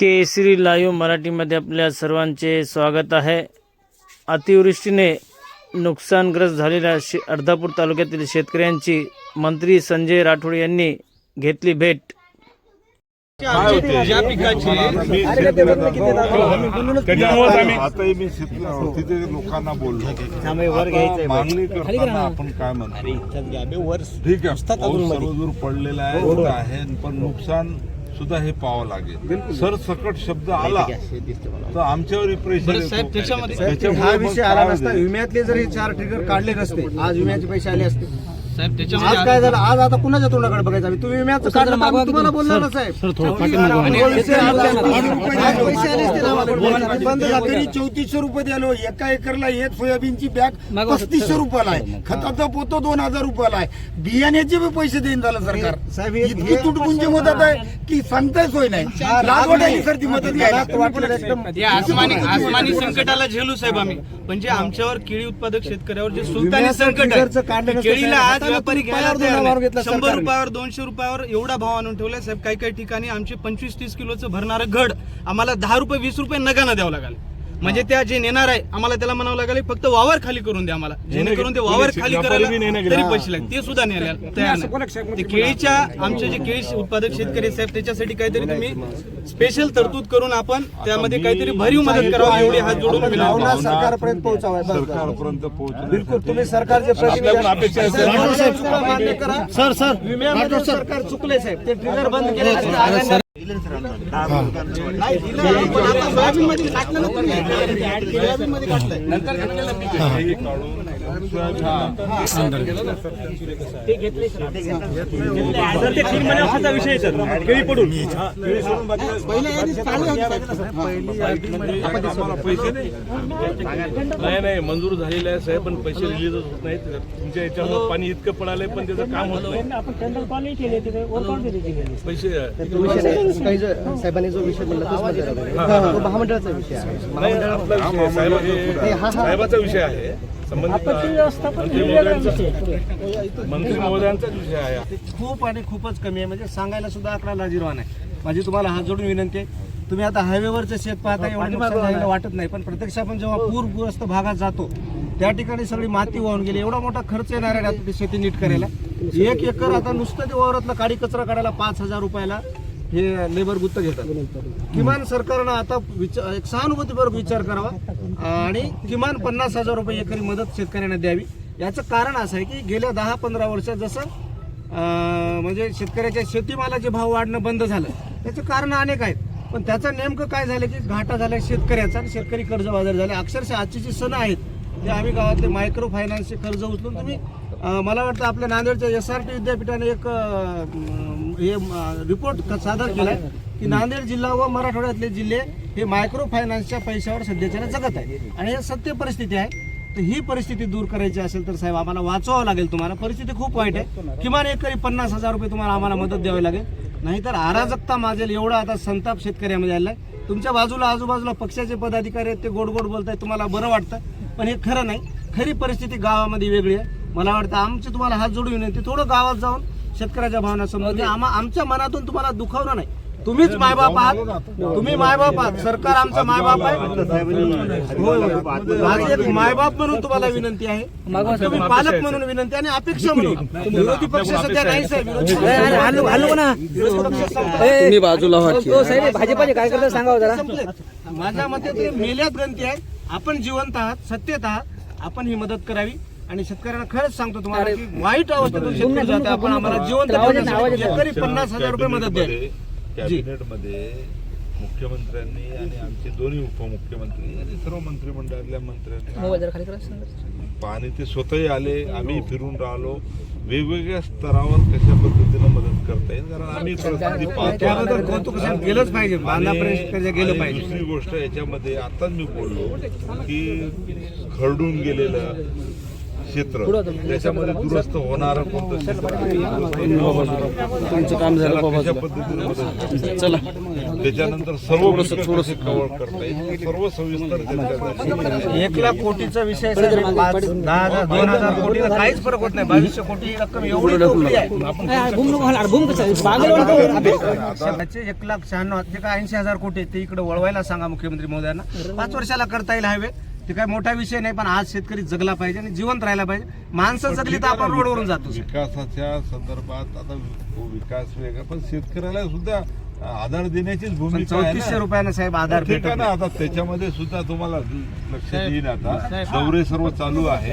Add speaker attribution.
Speaker 1: केसरी live मराठीमध्ये आपल्या सर्वांचे स्वागत आहे. अतिवृष्टीने नुकसानग्रस्त झालेल्या शे अर्धापूर तालुक्यातील शेतकऱ्यांची मंत्री संजय राठोड यांनी घेतली भेट.
Speaker 2: काय होते?
Speaker 3: ज्या पिकाची
Speaker 2: मी शेतकऱ्याचा-
Speaker 3: त्याच्यामुळेच आम्ही
Speaker 2: आताही मी शेतकऱ्या तिथे लोकांना बोललो. आता मागणी करताना आपण काय म्हणतो? ठीक आहे. पाऊस सर्वदूर पडलेला आहे होत आहे पण नुकसान सुद्धा हे पाहावं लागेल. सरसकट शब्द आला. तर आमच्यावर प्रेशर
Speaker 4: हा विषय आला? नसता. विम्यातले जर हे चार ट्रिगर काढले नसते आज विम्याचे पैसे आले असते.
Speaker 3: साहेब
Speaker 4: आज
Speaker 3: त्याच्यामध्ये
Speaker 4: काय झालं? आज आता कुणाच्या तोंडाकडे बघायचं? आम्ही तुम्ही आम्ही तुम्हाला बोलणार ना साहेब. आणि विषय आला असता. आज पैसे आले
Speaker 5: तरी चौतीसशे रुपये द्यालो. एका एकरला एक सोयाबीनची बॅग पस्तीसशे रुपयाला आहे. खताचा पोतो दोन हजार रुपयाला आहे. बियाण्याचे बी पैसे देईन झालं सरकार.
Speaker 4: साहेब, हे-
Speaker 5: इतकी तुटपुंजी मदत आहे की सांगताय सोय नाही. लागवड सर ती मदत घ्यायला.
Speaker 3: आसमानी आसमानी संकटाला झेलू साहेब आम्ही. म्हणजे आमच्यावर केळी उत्पादक शेतकऱ्यावर जे सुलतानी संकट आहे केळीला. आज व्यापारी घ्यायला शंभर. रुपयावर दोनशे रुपयावर एवढा भाव आणून ठेवलाय साहेब. काही काही ठिकाणी आमचे पंचवीस तीस किलोचं भरणारं घड आम्हाला दहा रुपये वीस रुपये नगानं द्यावं लागेल. म्हणजे त्या जे नेणार आहे आम्हाला त्याला म्हणावं लागेल फक्त वावर खाली करून द्या आम्हाला. जेणेकरून ते वावर खाली करायला तरी पैसे लागतील. ते सुद्धा न्यायला तयार नाही. ते केळीच्या आमचे जे केळी उत्पादक शेतकरी साहेब त्याच्यासाठी काहीतरी तुम्ही स्पेशल तरतूद करून आपण त्यामध्ये काहीतरी भरीव मदत करावी एवढी हात जोडून
Speaker 4: सरकारपर्यंत पोहोचावा.
Speaker 2: सरकारपर्यंत
Speaker 4: बिलकुल तुम्ही सरकारचे सर. सर सरकार चुकले साहेब. ते ट्रिगर बंद केले असते. आगामी- नाही, दिलं आहे, पण आता सोयाबीनमध्ये टाकलं ना तुम्ही. सोयाबीनमध्ये टाकलंय. नंतर घेतलेलं पीक आहे.
Speaker 2: काढून सोयाबीन
Speaker 5: पहिल्या यादीत चालू होते साहेब.
Speaker 2: आम्हाला पैसे नाही
Speaker 6: नाही नाही मंजूर झालेले आहे साहेब पण पैसे रिलीजच होत नाहीत तुमच्या याच्यावर पाणी इतकं पडालंय पण त्याचं काम होत नाही पैसे
Speaker 4: जो- साहेबांनी जो विषय म्हणला तोच तो महामंडळाचा विषय आहे.
Speaker 6: हे साहेबाचा विषय आहे. संबंधित मंत्री महोदयांचा मंत्री महोदयांचाच विषय आहे.
Speaker 4: खूप आणि खूपच कमी आहे. म्हणजे सांगायला सुद्धा आकडा लाजीरवान आहे. माझी तुम्हाला हात जोडून विनंती आहे. तुम्ही आता हायवेवरचं शेत पाहता एवढं नुकसान झालेलं वाटत नाही. पण प्रत्यक्ष आपण जेव्हा पूरग्रस्त भागात जातो त्या ठिकाणी सगळी माती वाहून गेली. एवढा मोठा खर्च येणार आहे आता ती शेती नीट करायला. एक एकर आता नुसतं ते वावरातलं काडी कचरा काढायला पाच हजार रुपयाला. हे लेबर गुत्त घेतात. किमान सरकारनं आता विचार एक सहानुभूतीपूर्वक विचार करावा. आणि किमान पन्नास हजार रुपये एकरी मदत शेतकऱ्यांना द्यावी. याचं कारण असं आहे की गेल्या दहा पंधरा वर्षात जसं म्हणजे शेतकऱ्याच्या शेतीमालाचे भाव वाढणं बंद झालं. त्याचं कारण अनेक आहेत. पण त्याचं नेमकं काय झालं की घाटा झाला शेतकऱ्याचा आणि शेतकरी कर्जबाजारी झाले. अक्षरशः आजची जी सण आहेत ते आम्ही गावातले मायक्रो फायनान्सचे कर्ज उचलून तुम्ही मला वाटतं आपल्या नांदेडच्या एस आर टी विद्यापीठाने एक हे रिपोर्ट सादर केलाय की नांदेड जिल्हा व मराठवाड्यातले जिल्हे हे मायक्रो फायनान्सच्या पैशावर सध्याच्या जगत आहे आणि हे सत्य परिस्थिती आहे. तर ही परिस्थिती दूर करायची असेल तर साहेब आम्हाला वाचवावं लागेल तुम्हाला. परिस्थिती खूप वाईट आहे. किमान एकरी पन्नास हजार रुपये तुम्हाला आम्हाला मदत द्यावी लागेल. नाहीतर अराजकता माजेल एवढा आता संताप शेतकऱ्यामध्ये आलाय. तुमच्या बाजूला आजूबाजूला पक्षाचे पदाधिकारी आहेत ते गोड गोड बोलतायत तुम्हाला बरं वाटतं. पण हे खरं नाही. खरी परिस्थिती गावामध्ये वेगळी आहे. मला वाटतं आमची तुम्हाला हात जोडून विनंती थोडं गावात जाऊन शेतकऱ्याच्या भावना समजून आमच्या मनातून तुम्हाला दुखावलं नाही. तुम्हीच मायबाप आहात. तुम्ही मायबाप आहात. सरकार आमचा मायबाप आहे. होय, होय. माझी एक मायबाप म्हणून तुम्हाला विनंती आहे. तुम्ही पालक म्हणून विनंती आणि अपेक्षा म्हणून. विरोधी पक्ष सध्या नाही साहेब. विरोधी पक्ष- विरोधी पक्ष संपले.
Speaker 7: तुम्ही बाजूला भाजपाचे कार्यकर्ते सांगा जरा.
Speaker 4: संपलेत. माझ्या मते ते मेल्यात गणती आहे आपण जिवंत आहात सत्यत आहात. आपण ही मदत करावी. आणि शेतकऱ्यांना खरंच सांगतो तुम्हाला की वाईट अवस्थेतून शेतकरी जाते आपण आम्हाला जिवंत ठेवण्यासाठी एकरी पन्नास हजार रुपये मदत द्यावी
Speaker 2: कॅबिनेटमध्ये मुख्यमंत्र्यांनी आणि आमचे दोन्ही उपमुख्यमंत्री आणि सर्व मंत्रिमंडळातल्या मंत्र्यांनी पाहणी ते स्वतःही आले आम्ही फिरून राहिलो. वेगवेगळ्या स्तरावर कशा पद्धतीनं मदत करता येईल कारण आम्ही परिस्थिती पाहतो.
Speaker 4: गेलंच पाहिजे. गेलं पाहिजे.
Speaker 2: दुसरी गोष्ट याच्यामध्ये आताच मी बोललो की खरडून गेलेलं क्षेत्र त्याच्यामध्ये दुरुस्त होणारं कोणतं क्षेत्र? काम झालं कशा पद्धतीने मदत करता? त्याच्यानंतर सर्व कशी कव्हर करता येईल? हे सर्व सविस्तर.
Speaker 4: एक लाख कोटीचा विषय दहा हजार दोन हजार कोटी काहीच फरक होत नाही. बावीसशे कोटी रक्कम एवढी एक लाख शहाण्णव ते काय ऐंशी हजार कोटी ते इकडे वळवायला सांगा मुख्यमंत्री महोदयांना. पाच वर्षाला करता येईल हायवे. ते काय मोठा विषय नाही पण आज शेतकरी जगला पाहिजे आणि जिवंत राहायला पाहिजे. माणसं जगली तर आपण रोडवरून जातो
Speaker 2: विकासाच्या संदर्भात आता विकास वेगळा पण शेतकऱ्याला सुद्धा आधार देण्याचीच भूमिका आहे
Speaker 4: चौतीसशे. रुपयानं साहेब आधार
Speaker 2: ठीक आहे ना आता त्याच्यामध्ये सुद्धा तुम्हाला लक्ष देईन आता. दौरे सर्व चालू आहे.